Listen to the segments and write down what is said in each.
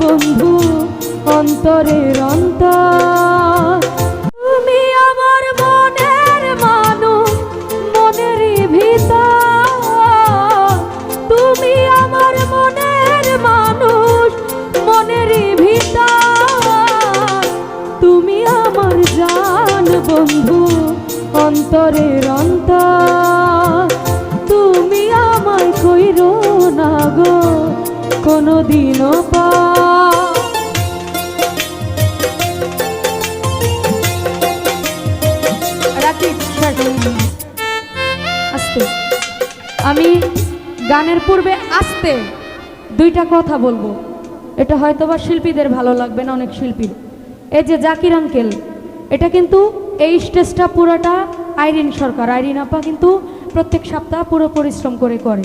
বন্ধু, অন্তরের অন্তর। তুমি আমার মনের মানুষ, মনের ভিতর। তুমি আমার মনের মানুষ, মনের ভিতর। তুমি আমার জান বন্ধু, অন্তরের অন্তর। পা। আস্তে। আমি গানের পূর্বে আস্তে দুইটা কথা বলব। এটা হয়তোবা শিল্পীদের ভালো লাগবে না অনেক শিল্পীর। এই যে জাকির আঙ্কেল, এটা কিন্তু এই স্টেজটা পুরোটা আইরিন সরকার। আইরিন আপা কিন্তু প্রত্যেক সপ্তাহ পুরো পরিশ্রম করে করে।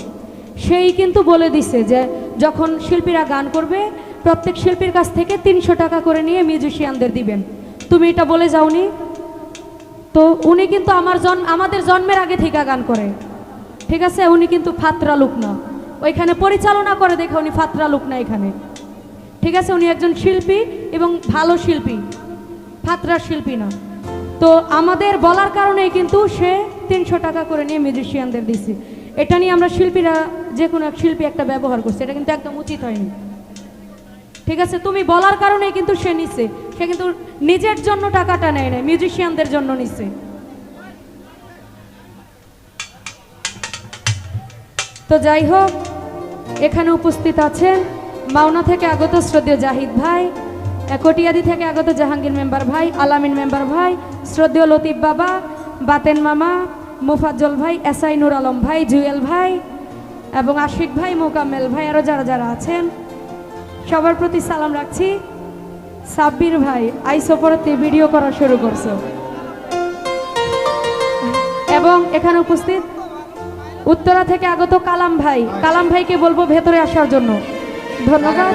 সেই কিন্তু বলে দিছে যে যখন শিল্পীরা গান করবে, প্রত্যেক শিল্পীর কাছ থেকে তিনশো টাকা করে নিয়ে মিউজিশিয়ানদের দিবেন। তুমি এটা বলে যাওনি? তো উনি কিন্তু আমার জন্ম আমাদের জন্মের আগে থেকে গান করে। ঠিক আছে? উনি কিন্তু ফাতরা লোক না। ওইখানে পরিচালনা করে দেখে উনি ফাতরা লোক না এখানে। ঠিক আছে? উনি একজন শিল্পী এবং ভালো শিল্পী। ফাতরা শিল্পী না। তো আমাদের বলার কারণেই কিন্তু সে তিনশো টাকা করে নিয়ে মিউজিশিয়ানদের দিচ্ছে এটা নিয়ে আমরা শিল্পীরা যে কোনো এক শিল্পী একটা ব্যবহার করছে, এটা কিন্তু একদম উচিত হয়নি। ঠিক আছে? তুমি বলার কারণে কিন্তু সে নিচ্ছে সে কিন্তু নিজের জন্য টাকাটা নেয় না মিউজিশিয়ানদের জন্য নিচ্ছে তো যাই হোক, এখানে উপস্থিত আছেন মাওনা থেকে আগত শ্রদ্ধেয় জাহিদ ভাই কটিয়াদি থেকে আগত জাহাঙ্গীর মেম্বার ভাই, আলামিন মেম্বার ভাই, শ্রদ্ধেয় লতিফ বাবা, বাতেন মামা, মুফাজ্জল ভাই এসআই নুর আলম ভাই, জুয়েল ভাই এবং আশিক ভাই, মোকাম্মেল ভাই আরও যারা যারা আছেন, সবার প্রতি সালাম রাখছি। সাব্বির ভাই, আইসো পরতে ভিডিও করা শুরু করছ। এবং এখানে উপস্থিত উত্তরা থেকে আগত কালাম ভাই। কালাম ভাইকে বলব ভেতরে আসার জন্য। ধন্যবাদ।